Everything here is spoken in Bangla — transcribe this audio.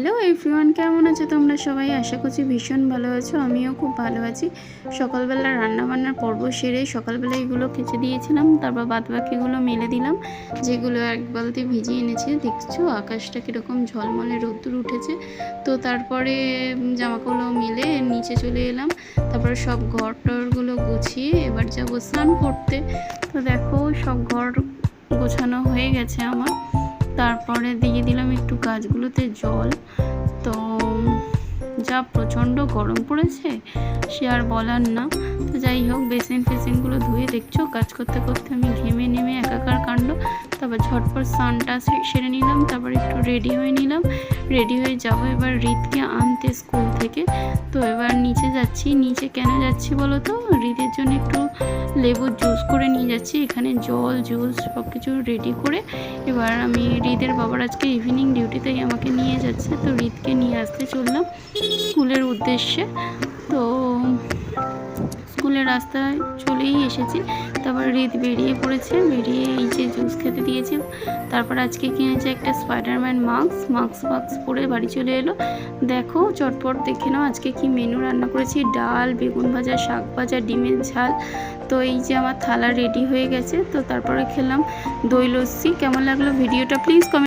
হ্যালো এভরিওয়ান, কেমন আছো তোমরা সবাই? আশা করছি ভীষণ ভালো আছো, আমিও খুব ভালো আছি। সকালবেলা রান্নাবান্নার পর্ব সেরে সকালবেলা এগুলো কেচে দিয়েছিলাম, তারপর বাদ বাকিগুলো মেলে দিলাম, যেগুলো এক বালতি ভিজিয়ে এনেছি। দেখছ, আকাশটা কীরকম ঝলমলে রোদ্দুর উঠেছে। তো তারপরে জামাগুলো মেলে নিচে চলে এলাম, তারপরে সব ঘর টরগুলো গুছিয়ে এবার যাব স্নান করতে। তো দেখো, সব ঘর গোছানো হয়ে গেছে আমার। তারপরে দিয়ে দিলাম একটু গাছগুলোতে জল। তো যা প্রচণ্ড গরম পড়েছে, সে আর বলার না। তো যাই হোক, বেসিন ফেসিনগুলো ধুয়ে দেখছ? কাজ করতে করতে আমি ঘেমে নেমে একাকার কাণ্ড। তারপর ঝটপট সানটা সেরে নিলাম, তারপর একটু রেডি হয়ে নিলাম। রেডি হয়ে যাব এবার রিতকে আনতে স্কুল থেকে। তো এবার নিচে যাচ্ছি। নিচে কেন যাচ্ছি বলো তো? হৃদের জন্য একটু লেবুর জুস করে নিয়ে যাচ্ছি। এখানে জল, জুস সব কিছু রেডি করে এবার আমি হৃদের বাবার আজকে ইভিনিং ডিউটিতেই আমাকে নিয়ে যাচ্ছে। তো হৃদকে নিয়ে আসতে চললাম স্কুলের উদ্দেশ্যে। তো স্কুলের রাস্তায় চলেই এসেছি। তারপর রিদ বেরিয়ে পড়েছে, বেরিয়ে এই যে জুস খেতে দিয়েছে তারপর আজকে কিনেছে একটা স্পাইডারম্যান মাস্ক মাস্ক মাস্ক পরে বাড়ি চলে এলো। দেখো, চটপট দেখে নাও আজকে কি মেনু রান্না করেছি। ডাল, বেগুন ভাজা, শাক ভাজা, ডিমের ঝাল। তো এই যে আমার থালা রেডি হয়ে গেছে, তো তারপরে খেলাম দই লস্যি। কেমন লাগল ভিডিওটা প্লিজ কমেন্ট